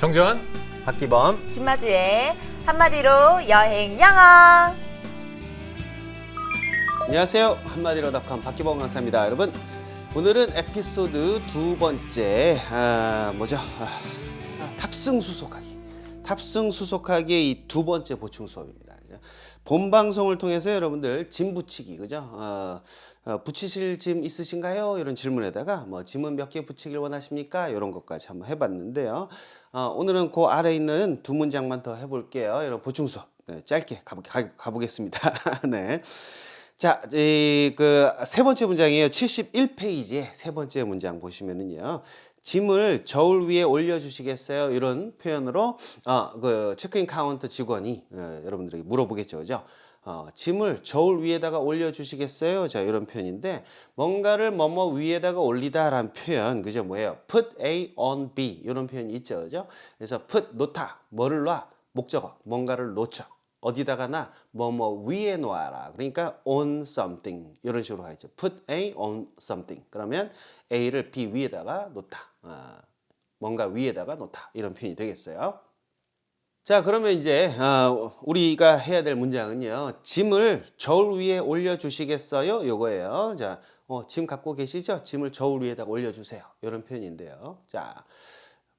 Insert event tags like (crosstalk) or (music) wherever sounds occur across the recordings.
정재환 박기범. 김마주의 한마디로 여행 영어. 안녕하세요. 한마디로닷컴 박기범 강사입니다. 여러분 오늘은 에피소드 두 번째 아, 뭐죠? 아, 아, 탑승 수속하기. 탑승 수속하기의 이 두 번째 보충 수업입니다? 본 방송을 통해서 여러분들 짐 붙이기 그죠? 어, 어, 붙이실 짐 있으신가요 이런 질문에다가 뭐 짐은 몇 개 붙이길 원하십니까 이런 것까지 한번 해봤는데요 어, 오늘은 그 아래 있는 두 문장만 더 해볼게요 여러분 보충 수업 네, 짧게 가보, 가, 가보 겠습니다 (laughs) 네. 자, 그 세 번째 문장이에요. 71페이지에 세 번째 문장 보시면은요. 짐을 저울 위에 올려주시겠어요? 이런 표현으로 어, 그 체크인 카운터 직원이 어, 여러분들에게 물어보겠죠, 그죠? 어, 짐을 저울 위에다가 올려주시겠어요? 자, 이런 표현인데 뭔가를 뭐뭐 위에다가 올리다라는 표현, 그죠? 뭐예요? Put A on B 이런 표현이 있죠, 그죠? 그래서 put 놓다, 뭐를 놔? 목적어, 뭔가를 놓쳐. 어디다가 나 뭐뭐 위에 놓아라. 그러니까 on something 이런 식으로 가야죠. put A on something. 그러면 A를 B 위에다가 놓다. 아, 뭔가 위에다가 놓다. 이런 표현이 되겠어요. 자, 그러면 이제 어, 우리가 해야 될 문장은요. 짐을 저울 위에 올려 주시겠어요? 요거예요. 자, 어, 짐 갖고 계시죠? 짐을 저울 위에다가 올려 주세요. 이런 표현인데요. 자,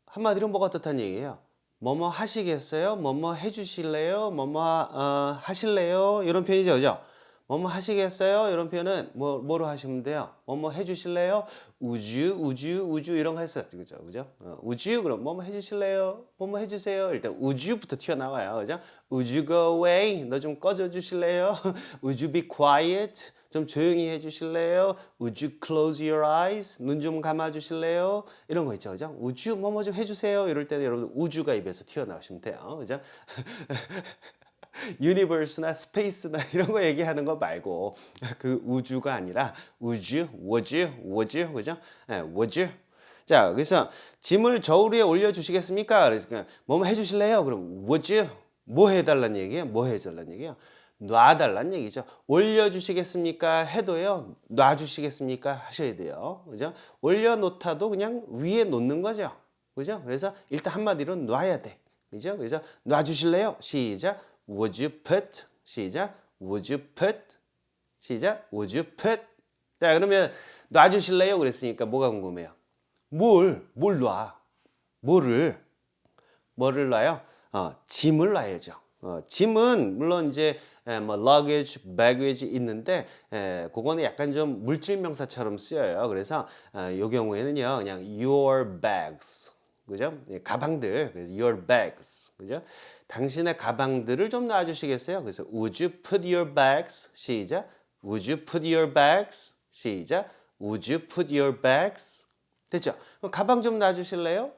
한마디로 뭐가 뜻한 얘기예요? 뭐뭐 하시겠어요? 뭐뭐 해주실래요? 뭐뭐 어, 하실래요? 이런 표현이죠, 그죠? 뭐뭐 하시겠어요? 이런 표현은 뭐 뭐로 하시면 돼요? 뭐뭐 해주실래요? 우주, 우주, 우주 이런 거 했어요, 그죠, 그죠? 어, 우주 그럼 뭐뭐 해주실래요? 뭐뭐 해주세요. 일단 우주부터 튀어나와요, 그죠? 우주 go away, 너 좀 꺼져 주실래요? (laughs) 우주 be quiet. 좀 조용히 해주실래요? Would you close your eyes? 눈 좀 감아주실래요? 이런 거 있죠, 그죠? 우주 뭐뭐 좀 해주세요. 이럴 때는 여러분 우주가 입에서 튀어나오시면 돼요, 그죠? (laughs) 유니버스나 스페이스나 (laughs) 이런 거 얘기하는 거 말고 그 우주가 아니라 우주, would, would, 그죠? 네, would. 자, 그래서 짐을 저울 위에 올려 주시겠습니까? 그래서 그냥 뭐뭐 해 주실래요? 그럼 would you? 뭐 해 달란 얘기예요? 뭐 해 달란 얘기예요? 놔달란 얘기죠. 올려주시겠습니까? 해도요. 놔주시겠습니까? 하셔야 돼요. 그죠? 올려놓다도 그냥 위에 놓는 거죠. 그죠? 그래서 일단 한마디로 놔야 돼. 그죠? 그래서 놔주실래요? 시작. Would you put? 시작. Would you put? 시작. Would you put? 자, 그러면 놔주실래요? 그랬으니까 뭐가 궁금해요? 뭘? 뭘 놔? 뭐를? 뭐를 놔요? 어, 짐을 놔야죠. 어, 짐은 물론 이제 에, 뭐 luggage, baggage 있는데 에, 그거는 약간 좀 물질 명사처럼 쓰여요. 그래서 어, 이 경우에는요, 그냥 your bags, 그죠? 예, 가방들, 그래서 your bags, 그죠? 당신의 가방들을 좀 놔주시겠어요? 그래서 would you put your bags? 시작. Would you put your bags? 시작. Would you put your bags? 됐죠? 가방 좀 놔주실래요?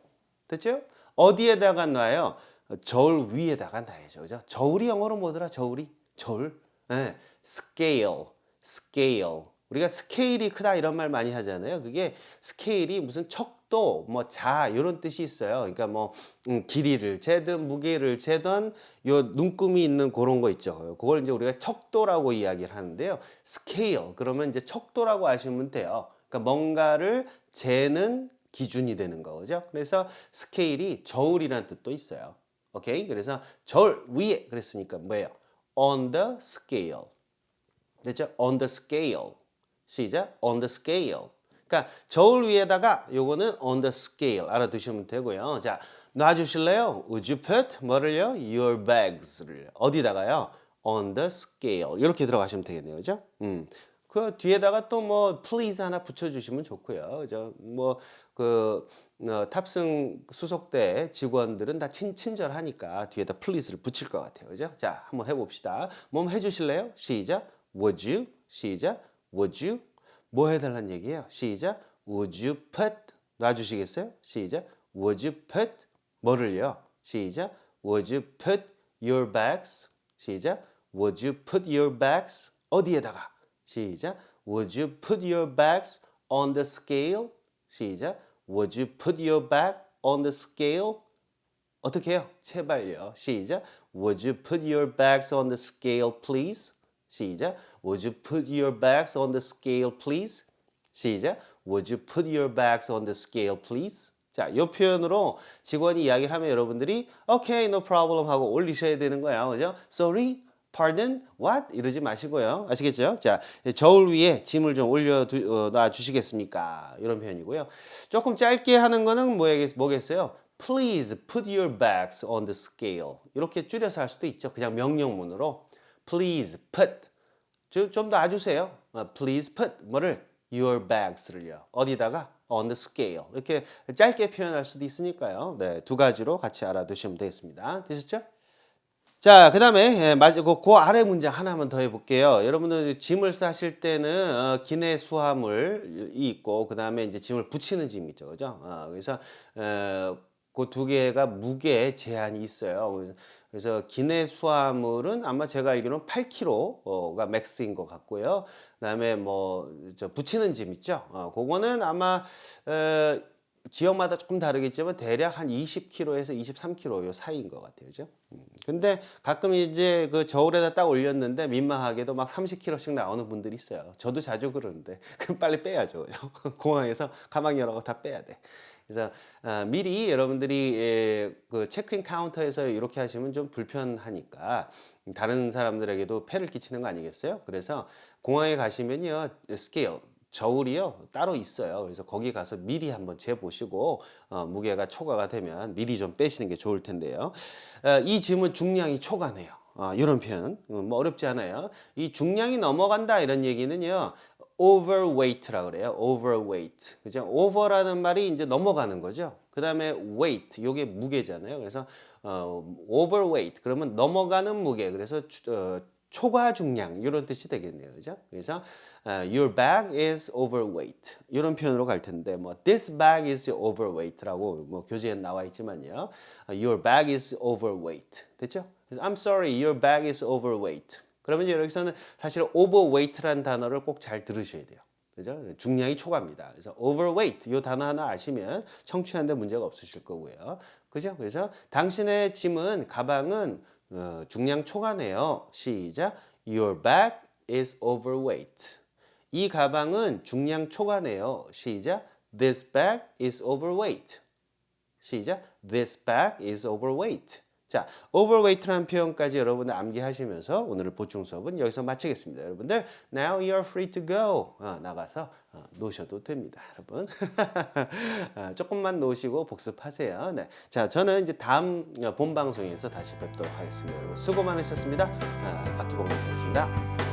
됐죠? 어디에다가 놔요? 저울 위에다가 놔야죠. 그죠? 저울이 영어로 뭐더라? 저울이? 저울? 네. scale, scale. 우리가 스케일이 크다 이런 말 많이 하잖아요. 그게 스케일이 무슨 척도, 뭐 자 이런 뜻이 있어요. 그러니까 뭐 음, 길이를 재든 무게를 재든 요 눈금이 있는 그런 거 있죠. 그걸 이제 우리가 척도라고 이야기를 하는데요. scale 그러면 이제 척도라고 하시면 돼요. 그러니까 뭔가를 재는 기준이 되는 거죠. 그래서 스케일이 저울이라는 뜻도 있어요. 오케이? 그래서 저울 위에 그랬으니까 뭐예요? on the scale. 됐죠? on the scale. 시작. on the scale. 그러니까 저울 위에다가 요거는 on the scale 알아두시면 되고요. 자, 놔 주실래요? Would you put 뭐를요? your bags를 어디다가요? on the scale. 이렇게 들어가시면 되겠네요. 그죠? 음. 그 뒤에다가 또 뭐 please 하나 붙여 주시면 좋고요. 그죠? 뭐그 어, 탑승 수속대 직원들은 다 친, 친절하니까 뒤에다 please를 붙일 것 같아요. 그죠? 자, 한번 해봅시다. 뭐 해주실래요? 시작. Would you? 시작. Would you? 뭐 해달란 얘기예요? 시작. Would you put? 놔주시겠어요? 시작. Would you put? 뭐를요? 시작. Would you put your bags? 시작. Would you put your bags? 어디에다가? 시작. Would you put your bags on the scale? 시작. Would you put your bag on the scale? 어떻게 해요? 제발요. 시작. Would you put your bags on the scale, please? 시작. Would you put your bags on the scale, please? 시작. Would you put your bags on the scale, please? 자, 이 표현으로 직원이 이야기를 하면 여러분들이 okay, no problem 하고 올리셔야 되는 거예요. 그죠? sorry, pardon, what? 이러지 마시고요. 아시겠죠? 자, 저울 위에 짐을 좀 올려 두, 어, 놔 주시겠습니까? 이런 표현이고요. 조금 짧게 하는 거는 뭐겠, 뭐겠어요? Please put your bags on the scale. 이렇게 줄여서 할 수도 있죠. 그냥 명령문으로 Please put 좀더 놔주세요. 어, Please put 뭐를 your bags를요. 어디다가 on the scale 이렇게 짧게 표현할 수도 있으니까요. 네, 두 가지로 같이 알아두시면 되겠습니다. 되셨죠? 자, 그 다음에, 맞아, 그, 그 아래 문장 하나만 더 해볼게요. 여러분들 짐을 싸실 때는, 어, 기내 수화물이 있고, 그 다음에 이제 짐을 붙이는 짐 있죠. 그죠? 어, 그래서, 어, 그 두 개가 무게 제한이 있어요. 그래서- 기내 수화물은 아마 제가 알기로는 8kg가 맥스인 것 같고요. 그다음에 뭐저 붙이는 짐 있죠. 어, 그거는 아마 어, 지역마다 조금 다르겠지만 대략 한 20kg에서 23kg 요 사이인 것 같아요. 그죠? 음, 근데 가끔 이제 그 저울에다 딱 올렸는데 민망하게도 막 30kg씩 나오는 분들이 있어요. 저도 자주 그러는데 (laughs) 그럼 빨리 빼야죠. (laughs) 공항에서 가방 여러 거 다 빼야 돼. 그래서 아, 미리 여러분들이 예, 그 체크인 카운터에서 이렇게 하시면 좀 불편하니까 다른 사람들에게도 폐를 끼치는 거 아니겠어요? 그래서 공항에 가시면요 스케일 저울이요 따로 있어요. 그래서 거기 가서 미리 한번 재보시고 어, 무게가 초과가 되면 미리 좀 빼시는 게 좋을 텐데요. 어, 이 짐은 중량이 초과네요. 어, 이런 표현 어, 뭐 어렵지 않아요. 이 중량이 넘어간다 이런 얘기는요. overweight라고 그래요. overweight. 그죠? over라는 말이 이제 넘어가는 거죠. 그다음에 weight. 요게 무게잖아요. 그래서 어, overweight. 그러면 넘어가는 무게. 그래서 추- 어, 초과 중량 이런 뜻이 되겠네요. 그죠? 그래서 어, your bag is overweight. 이런 표현으로 갈 텐데 뭐 this bag is overweight라고 뭐 교재에 나와 있지만요. 어, your bag is overweight. 됐죠? 그래서 I'm sorry, your bag is overweight. 그러면 이제 여기서는 사실 overweight라는 단어를 꼭 잘 들으셔야 돼요. 그죠? 중량이 초과입니다. 그래서 overweight 이 단어 하나 아시면 청취하는데 문제가 없으실 거고요. 그죠? 그래서 당신의 짐은 가방은 어, 중량 초과네요. 시작. Your bag is overweight. 이 가방은 중량 초과네요. 시작. This bag is overweight. 시작. This bag is overweight. 자, overweight라는 표현까지 여러분들 암기하시면서 오늘의 보충 수업은 여기서 마치겠습니다. 여러분들, now you're free to go. 어, 나가서 어, 노셔도 됩니다, 여러분. (laughs) 어, 조금만 노시고 복습하세요. 네. 자, 저는 이제 다음 어, 본 방송에서 다시 뵙도록 하겠습니다. 여러분 수고 많으셨습니다. 아, 박기봉 선생였습니다.